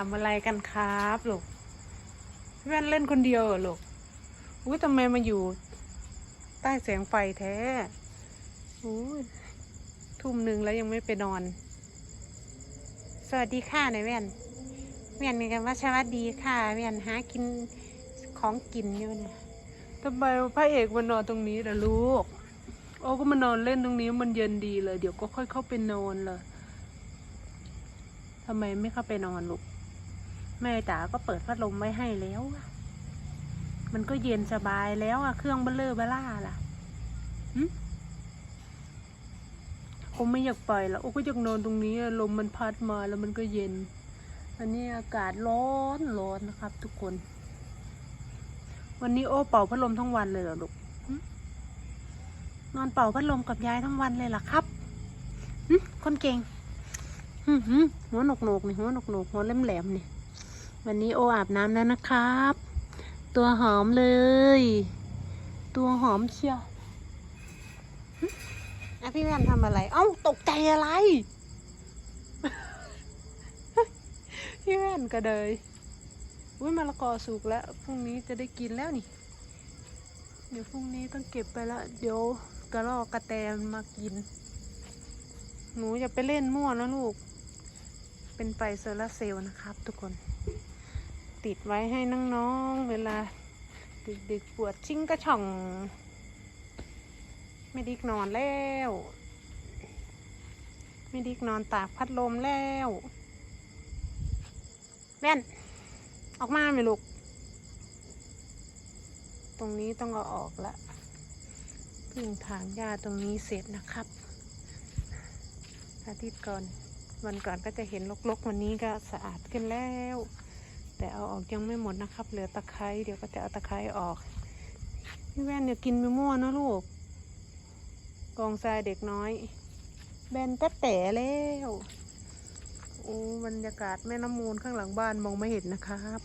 ทำอะไรกันครับลูกพี่แว่นเล่นคนเดียวเหรอลูกอุ้ยทำไมมาอยู่ ใต้แสงไฟแท้อุ้ยทุ่มหนึ่งแล้วยังไม่ไปนอน สวัสดีค่ะนายแว่นแว่นมีกันว่าสวัสดีค่ะแว่นหากินของกินอยู่เนี่ยทำไมพระเอกมานอนตรงนี้ล่ะลูกโอ้ก็มานอนเล่นตรงนี้มันเย็นดีเลย เดี๋ยวก็ค่อยเข้าไปนอนเลยทำไมไม่เข้าไปนอนลูก แม่จ๋าก็เปิดพัดลมไว้ให้แล้ว มันก็เย็นสบายแล้วอะเครื่องเบลเลอร์เบล่าล่ะหึโอ้ไม่อยากไปแล้วโอ้ก็อยากนอนตรงนี้อะลมมันพัดมาแล้วมันก็เย็น อันนี้อากาศร้อนร้อนนะครับ ทุกคน วันนี้โอ้เป่าพัดลมทั้งวันเลยเหรอลูกนอนเป่าพัดลมกับยายทั้งวันเลยเหรอครับคนเก่งหัวหนกหนกนี่หัวหนกหนกหัวแหลมแหลมนี่ วันนี้โออาบน้ำแล้วนะครับ ตัวหอมเลย ตัวหอมเชียวอะพี่แว่นทำอะไร เอ้าตกใจอะไร พี่แว่นก็เลยอุ้ยมะละกอสุกแล้วพรุ่งนี้จะได้กินแล้วนี่ เดี๋ยวพรุ่งนี้ต้องเก็บไปแล้วเดี๋ยวกระรอกกระแตมมากิน หนูอย่าไปเล่นมั่วนะลูก เป็นไฟโซลาร์เซลล์นะครับทุกคน ติดไว้ให้น้องๆ เวลา ดึกๆปวดชิงกระช่อง ไม่ดิกนอนแล้ว ไม่ดิกนอนตากพัดลมแล้วแว่น ออกมาไหมลูก ตรงนี้ต้องเอาออกละพึ่งถางหญ้าตรงนี้เสร็จนะครับ อาทิตย์ก่อนวันก่อนก็จะเห็นลกๆ วันนี้ก็สะอาดขึ้นแล้ว แต่เอาออกยังไม่หมดนะครับ เหลือตะไคร้เดี๋ยวก็จะเอาตะไคร้ออกพี่แว่นเดี๋ยวกินไปมั่วนะลูกกองทรายเด็กน้อย แบนแต่แต่แล้วโอ้บรรยากาศแม่น้ำมูลข้างหลังบ้านมองไม่เห็นนะครับ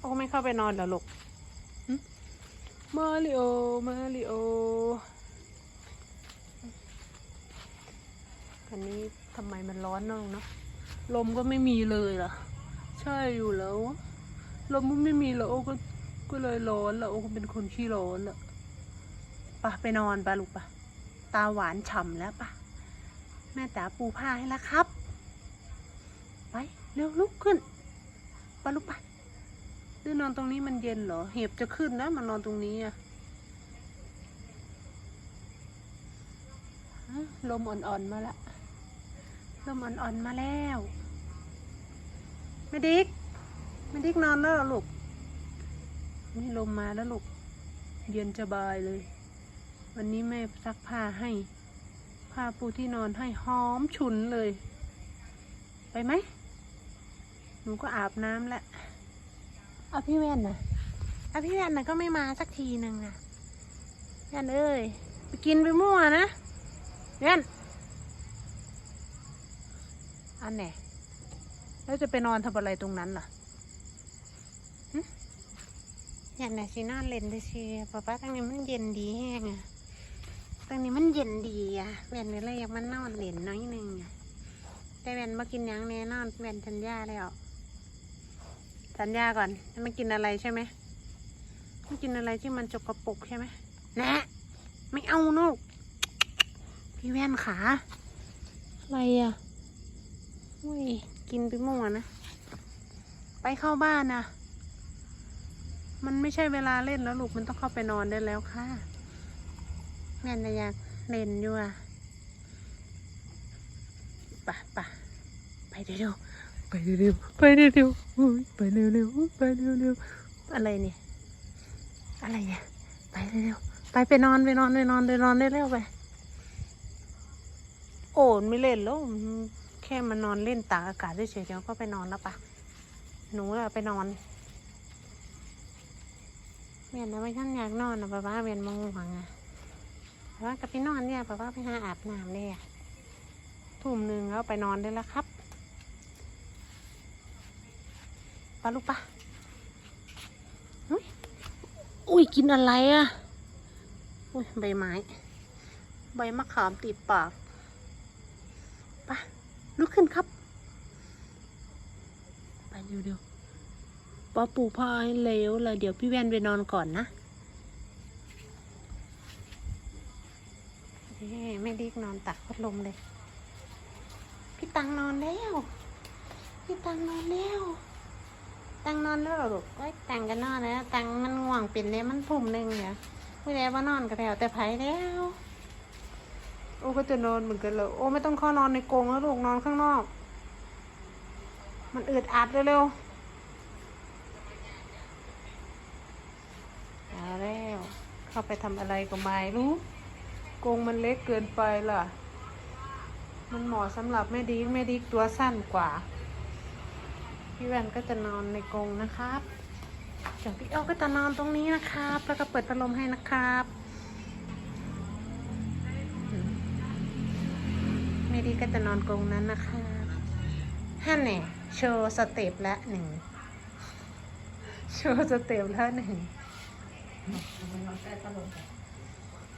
โอ้ไม่เข้าไปนอนเหรอลูกมาริโอ มาริโออันนี้ทำไมมันร้อนน้องเนาะ ลมก็ไม่มีเลยล่ะ ใช่อยู่แล้วลมมันไม่มีแล้วโอ้ก็ก็เลยร้อนแล้วโอ้ก็เป็นคนขี้ร้อนละปะไปนอนปะลูกปะตาหวานฉ่ำแล้วปะแม่จ๋าปูผ้าให้แล้วครับ ไปเร็วลุกขึ้นปะลูกปะหรือนอนตรงนี้มันเย็นเหรอ เห็บจะขึ้นนะมันนอนตรงนี้อะลมอ่อนๆมาละ ลมอ่อนๆมาแล้วไม่ดิกไม่ดิกนอนแล้วหรอลูกนี่ลมมาแล้วลูก เย็นสบายเลย วันนี้แม่ซักผ้าให้ ผ้าปูที่นอนให้หอมฉุนเลย ไปไหม หนูก็อาบน้ำแล้วเอาพี่แว่นนะเอาพี่แว่นนะก็ไม่มาสักทีหนึ่งนะแว่นเอ้ย ไปกินไปมั่วนะแว่น อันไหนแล้วจะไปนอนทำอะไรตรงนั้นล่ะหึแว่นน่ะสินอนเล่นได้สิป้าป้าตั้งนี้มันเย็นดีแห้งอะตั้งนี้มันเย็นดีอะแว่นนี่เลยอยากมันนอนเล่นน้อยหนึงอะแต่แว่นมากินหยังแน่นอนแว่นทันยาแล้วสัญญาก่อนไม่กินอะไรใช่ไหมไม่กินอะไรที่มันจกกระปุกใช่ไหมนะไม่เอานูกพี่แว่นขา อะไรอะ อุ้ย กินไปมั่วนะ ไปเข้าบ้านนะ มันไม่ใช่เวลาเล่นแล้วลูกมันต้องเข้าไปนอนได้แล้วค่ะแม่นะอยากเล่นอยู่อะปะปะไปเร็วๆไปเร็วๆไปเร็วๆอุ๊ยไปเร็วๆไปเร็วๆอะไรเนี่ย อะไรเนี่ย ไปเร็วๆไปไปนอนไปนอนไปนอนไปนอนได้เร็วไป โอ้ไม่เล่นแล้ว แค่มานอนเล่นตากอากาศเฉยๆเดี๋ยวก็ไปนอนแล้วปะหนูอะไปนอนเมียนนะไม่ท่านอยากนอนนะป้าป้าเมียนมองหวังอะป้าป้ากับไปนอนเนี่ยป้าป้าไปหาอาบน้ำเลยอะทุ่มหนึ่งแล้วไปนอนได้แล้วครับปลาลูกปะอุ้ยกินอะไรอะ่ะ อุ้ยใบไม้ ใบมะขามติดปากปะ ลุกขึ้นครับดี๋ยวเดี๋ยวป้าปูผ้าให้เร็วเลยเดี๋ยวพี่แวนไปนอนก่อนนะไม่ดีกนอนตักพัดลมเลย พี่ตังนอนแล้ว พี่ตังนอนแล้ว ตังนอนแล้วหรอลูกก็ตังก็นอนแล้ว ตังมันง่วงเป็นเนี่ยมันทุ่มหนึ่งเนี่ยไม่ได้ว่านอนก็แล้วแต่ไผแล้ว โอ้ก็จะนอนเหมือนกันเลยโอ้ไม่ต้องเข้านอนในกรงแล้วลูกนอนข้างนอก มันอึดอัดเร็วๆเอาแล้ว เข้าไปทำอะไรก็ไม่รู้กรงมันเล็กเกินไปล่ะ มันเหมาะสำหรับแม่ดิกแม่ดิกตัวสั้นกว่า พี่แวนก็จะนอนในกรงนะครับเดี๋ยวพี่อ้อก็จะนอนตรงนี้นะครับ แล้วก็เปิดพัดลมให้นะครับ ดิกก็จะนอนกรงนั้นนะครับฮั่นแน่โชว์สเต็ปละหนึ่ง โชว์สเต็ปละหนึ่ง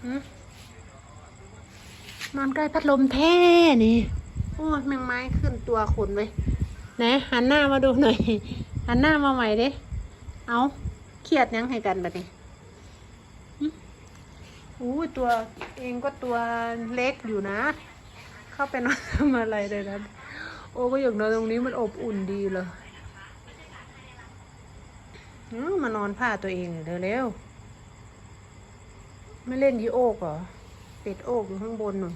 หืมนอนใกล้พัดลมแท้นี่โอ้ยแมงไม้ขึ้นตัวขุนไว้ยไหนหันหน้ามาดูหน่อย หันหน้ามาใหม่ดิเอาเครียดยังให้กันแบบนี้อู้ตัวเองก็ตัวเล็กอยู่นะ เข้าไปนอนทำอะไรเลยนะโอ้ก็อยากนอนตรงนี้มันอบอุ่นดีเลยมานอนผ้าตัวเองเร็วๆไม่เล่นยีโอกเหรอเป็ดโอกอยู่ข้างบนหนูน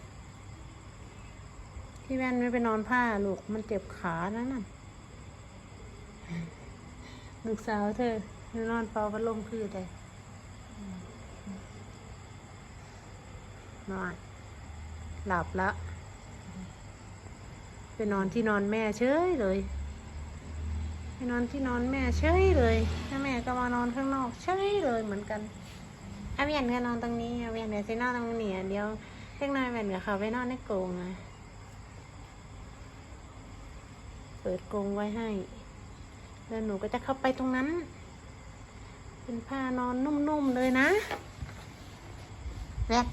พี่แว่นไม่ไปนอนผ้าลูกมันเจ็บขานะน่ะลูกสาวเธอนอนเป่าพัดลมคือใดนอนหลับละ ไปนอนที่นอนแม่เฉยเลย ไปนอนที่นอนแม่เฉยเลยแล้วแม่ก็มานอนข้างนอกเฉยเลยเหมือนกันอาเวียนก็นอนตรงนี้อาเวียนเดี๋ยวจะนอนตรงนี้เดี๋ยวเล็กน้อยเวียนกับเขาไปนอนในกรงอะเปิดกรงไว้ให้ แล้วหนูก็จะเข้าไปตรงนั้น เป็นผ้านอนนุ่มๆเลยนะแวะ